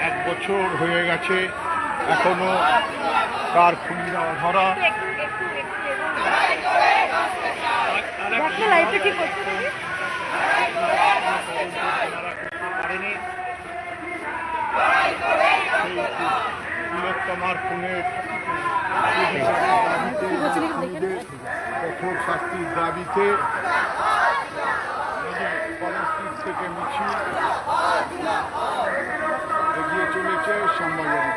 এক বছর হয়ে গেছে এখনও তার খুঁড়িরা ধরা? পারেনি তিলোত্তমার খুনের কঠোর শাস্তির দাবিতে থেকে মিছিল এগিয়ে চলেছে শ্যামবাজারে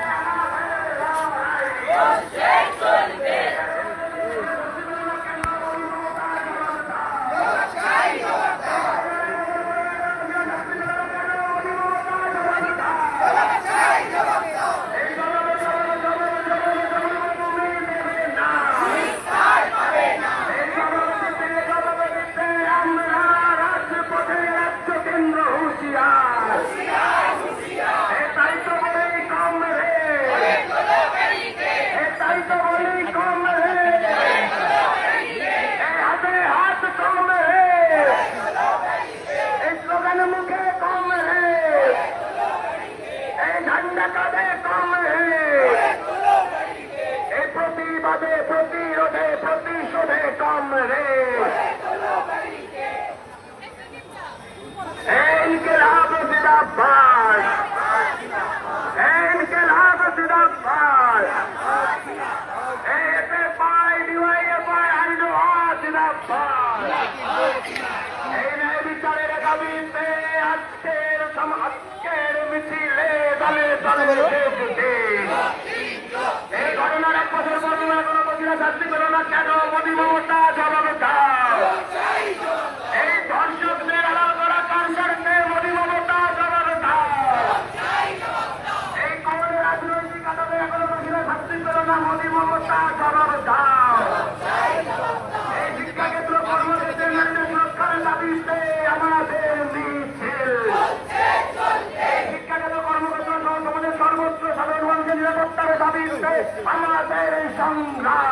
জিন্দাবাদ এই ঘটনার এক বছর পর এখনও বসিরা শাস্তি পেল না কেন? মমতা জবাব দাও এই ধর্ষকদের আড়াল করা কারসারকে মোদী মমতা জবাব দাও এই কোন রাজনৈতিক আদালে এখনও বসিরা শাস্তি পেল না মোদী মমতা জবাব দাও এই শিক্ষাক্ষেত্র কর্মক্ষেত্রে নারীদের সুরক্ষার দাবিতে আমাদের মিছিল এই শিক্ষাগত কর্মক্ষেত্র সহ সমাজের সর্বত্র সাধারণ মানুষের নিরাপত্তার দাবিতে আমাদের সংগ্রাম।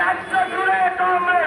রাজ্য জুড়ে কংগ্রেস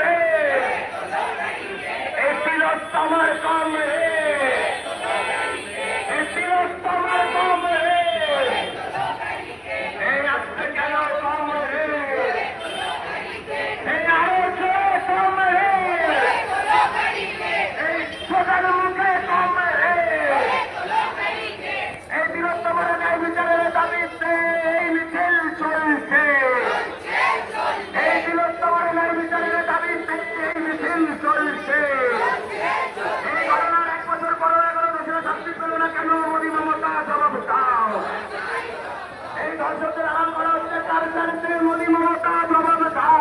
করা হচ্ছে চারিত্রে মমতা জবাব দাও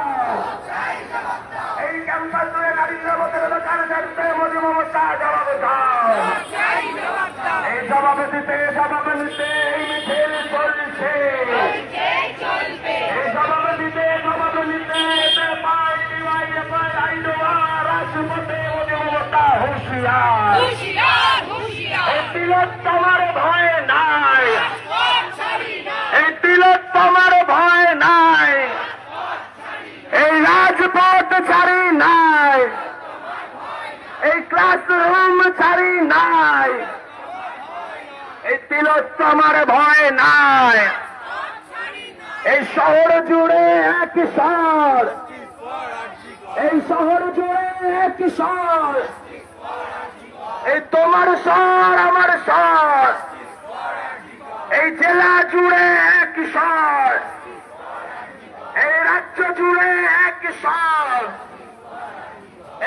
এই ক্যাম্পাস জুড়ে নারী মমতা জবাব দাও এই জবাব দিতে জবাব দিতে এই মিছিল চলছে। এই জবাব দিতে জবাব ডিওয়াই এফআই মোদী মমতা হুঁশিয়ার। হুশিয়ার হুশিয়ার। ভয় নাই কোন ছাড়ি না এই তিলোত্তমার ভয় নাই এই রাজপথ ছাড়ি নাই ক্লাসরুম ছাড়ি নাই। এই তিলোত্তমার ভয় নাই। এই শহর জুড়ে এক স্বর এই শহর জুড়ে এক স্বর এই তোমার স্বর, আমার স্বর। এই জেলা জুড়ে এক স্বর এই রাজ্য জুড়ে এক স্বর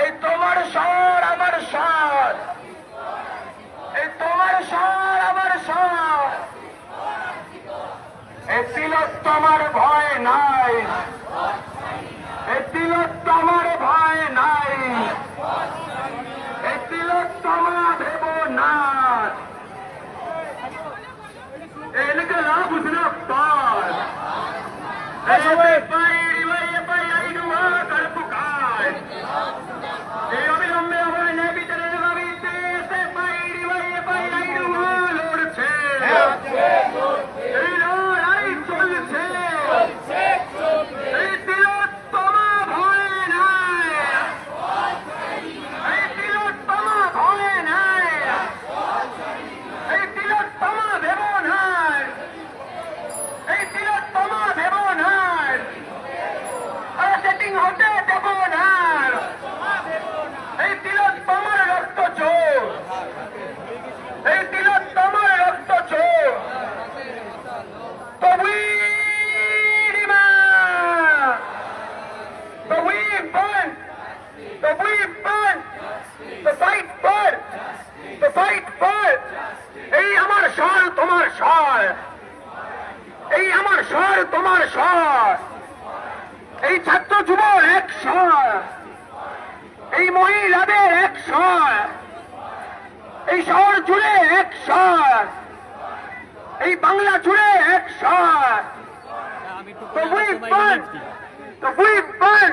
এই তোমার স্বর আমার স্বর। এই তোমার স্বর আমার স্বর। এ তিলোত্তমার ভয় নাই। এ তিলোত্তমার ভয় নাই। এ তিলোত্তমা ভেব না এলাকা লাভ উঠলে পার but we burn, the fight burn, the fight burn. এই আমার স্বর তোমার স্বর এই আমার স্বর তোমার স্বর এই ছাত্র যুব এক স্বর এই মহিলাদের এক স্বর এই শহর জুড়ে এক স্বর এই বাংলা জুড়ে এক স্বর তো উই বান তো উই বান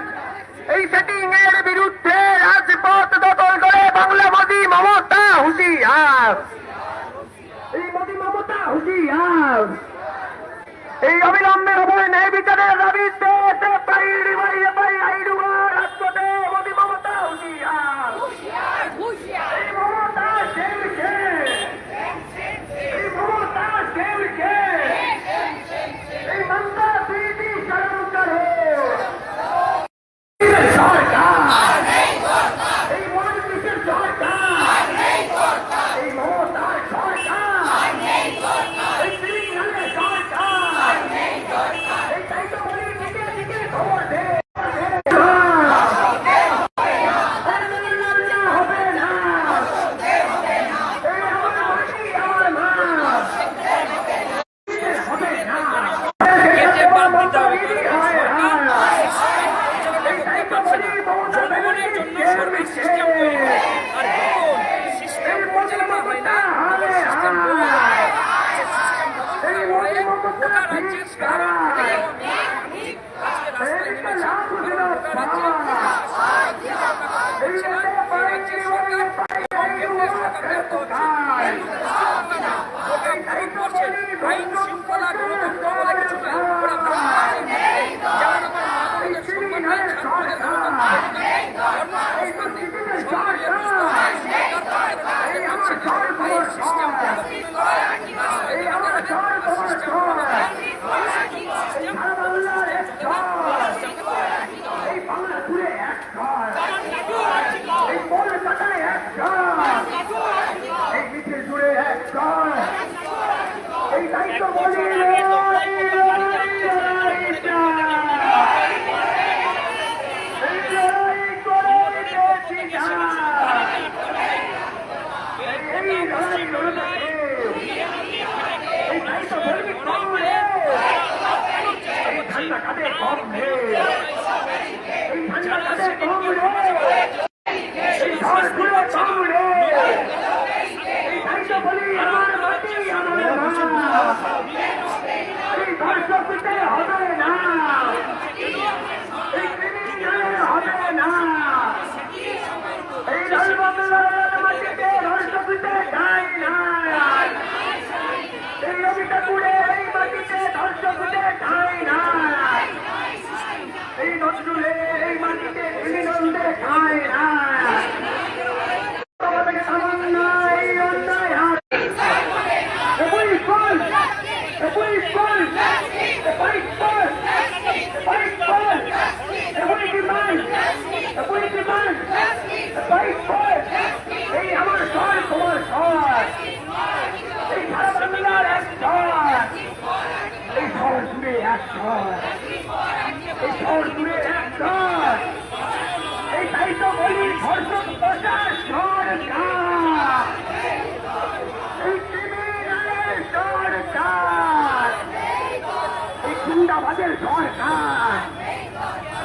এই সেটিং এর বিরুদ্ধে রাজপথ দখল করে বাংলা মোদী মমতা হুঁশিয়ার এই মোদী মমতা হুঁশিয়ার এই অবিলম্বে হবে ন্যায় বিচারের দাবিতে এতে পাইড়ি মারিয়ে পাই আইডুয়া রাজপথে মোদী মমতা হুঁশিয়ার হুঁশিয়ার এই মমতা সেলকে এই মমতা সেলকে এই মমতা দিদি শরম করো সরকার এই মন্ত্রীর সরকার এই মমতার সরকার এই ক্রিমিনালের সরকার এই তাই তো বলি দিকে দিকে খবর দে হবে না এই আমার মাটি আমার মা হবে না কেটে বাদ দিতে হবে জনগণের জন্য সরকার সিস্টেম তৈরি করে। আর যখন সিস্টেম পরিচালনা হয় না তখন সিস্টেম বলে যায়। সে সিস্টেম পরিচালনা হয়ে গোটা রাজ্যের সারা আমি আজকে রাস্তায় নেমেছি কারণ গোটা রাজ্যে এই রাজ্যের সরকার এবং কেন্দ্রের সরকার ব্যর্থ হচ্ছে ওটা ভুল করছে আইন শৃঙ্খলা গণতন্ত্র বলে কিছু নাই ওরা ভুল করছে যেমন আমার বোনদের সম্মান নেই ছাত্রদের গণতন্ত্র নেই নেই সরকারের সিস্টেম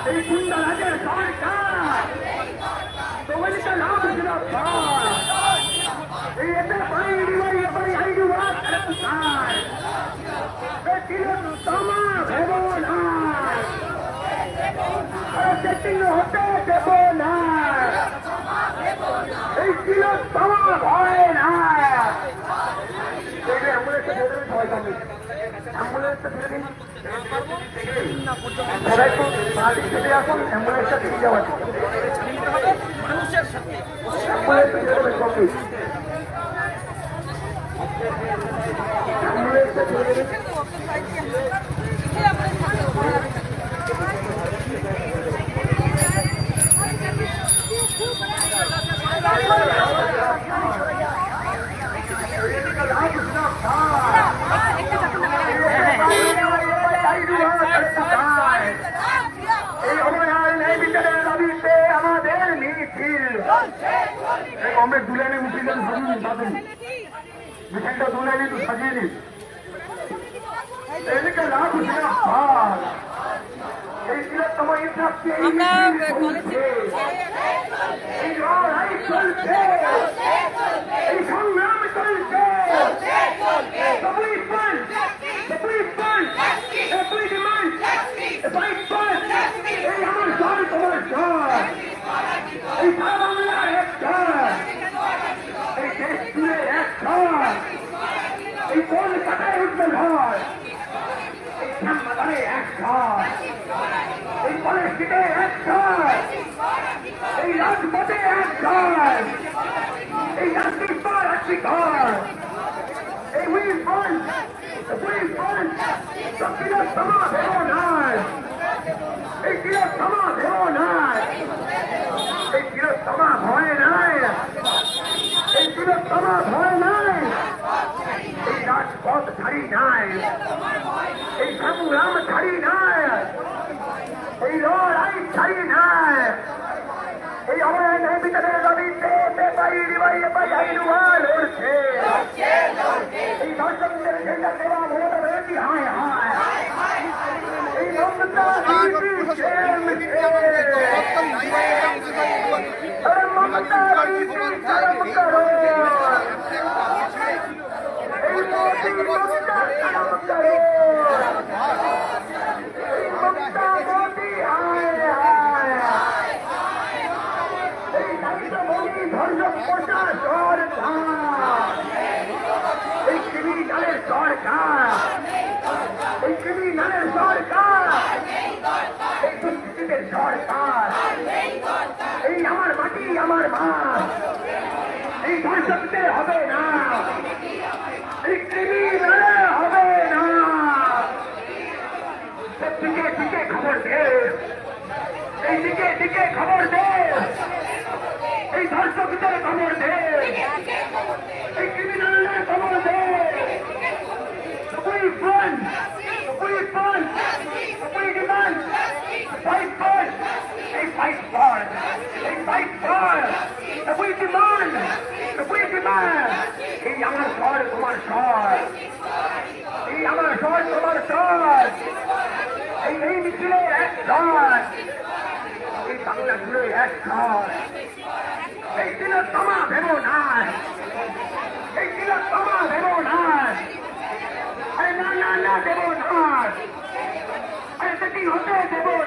এই গুন্ডারাজের সরকার তোমাদের তো নাম ছিল এই এতে সরকার তোমা ভেব না সেটিং হতে না। এই ছিল তোমা ভয় না। অ্যাম্বুলেন্সটা ছেড়ে দিন অ্যাম্বুলেন্সটা থেকে যাওয়া মানুষের সাথে অ্যাম্বুলেন্সটা ছেড়ে দেবেন সবাই অ্যাম্বুলেন্সটা ছেড়ে দেবেন এই অবহেলার ন্যায় বিচারের দাবিতে আমাদের মিছিল এই কমরে দুলানি মিছিল সাজিয়ে দাদুন মিছিলটা দুলানি তো সাজিয়ে দিন এদিকে লাভ হচ্ছে না ভাগ। এই তিলোত্তম ইতিহাসকে এই মিছিল চলছে। এই লড়াই চলছে এই সংগ্রাম চলছে The police fund! The police fund! The police demand! The police fund! এই আমার জয় তোমার জয় এই সারা বাংলার এক জয় এই দেশ জুড়ে এক জয় এই কলকাতায় উঠবে ঝড় এই শ্যামবাজারে এক জয় এই কলেজ স্ট্রিটে এক জয় এই রাজপথে এক জয় এই রাত্রির উইল ফ্রন্ট উইল ফ্রন্ট সত্যিটা সমা ভেব নাই এই কিরো সমা ভেব নাই এই কিরো সমা ভয় নাই এই কিরো সমা ভয় নাই এই রাজপথ ছাড়ি নাই এই সংগ্রাম ছাড়ি নাই এই লড়াই ছাড়ি নাই এই ন্যায় বিচারের দাবিতে বেপাই রিবাই এপাই আইনুয়া লড়ছে এই দর্শকদের ঝেন্ডা দেওয়া মমতা ব্যানার্জি হায় হায় এই মমতা দিদি শের মিছে আরে মমতা দিদি শরম করো এই মোদি মমতা শরম করো এই মমতা মোদি হায় হায় এই নরেন্দ্র মোদী ধর্ষক প্রচার সরকার এই ক্রিমিনালের সরকার এই ক্রিমিনালের সরকার এই দুষ্কৃতীদের সরকার এই আমার মাটি, আমার মা এই ধর্ষকদের হবে না। এই ক্রিমিনালে হবে না। দিকে দিকে খবর দে। এই দিকে দিকে খবর দে। এই ধর্ষকদের খবর দে এই ক্রিমিনালদের খবর দে We fund, we fund, we demand, fight for, a fight for, a fight for, we demand, we demand, এই আমার স্বর তোমার স্বর এই আমার স্বর তোমার স্বর এই এই মিছিলে এক স্বর এই বাংলা জুড়ে এক স্বর এই দিল তোমা ভেবো না এই দিল তোমা ভেবো না আরে না না না দেবো না আরে সেটি হতে দেবো না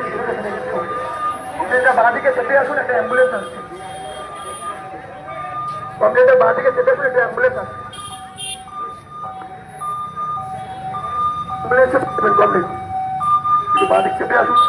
কমপ্লেনটা বাঁ দিকে চেপে আসুন, একটা অ্যাম্বুলেন্স আসছে। কমপ্লেনটা বাঁ দিকে চেপে আসুন, একটা অ্যাম্বুলেন্স আসছে। অ্যাম্বুলেন্সে কমপ্লেন একটু বাঁ দিকে চেপে আসুন।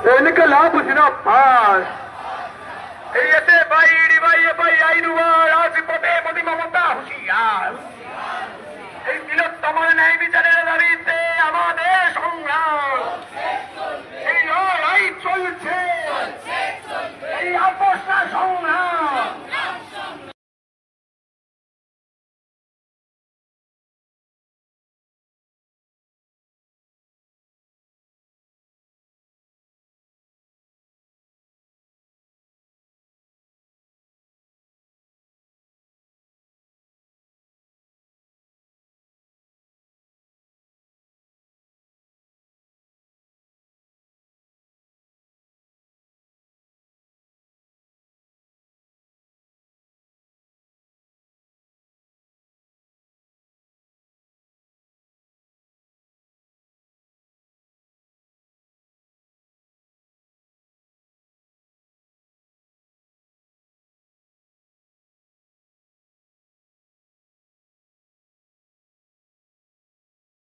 ইনকলাব হুসনা পাস এতে ভাই ভাই ভাই আইনুয়ার আসিপতে মোদি মমতা হুশিয়ার এই তিলোত্তম ন্যায় বিচারের দাবিতে আমাদের সংগ্রাম এই লড়াই চলছে এই আপোষা সংগ্রাম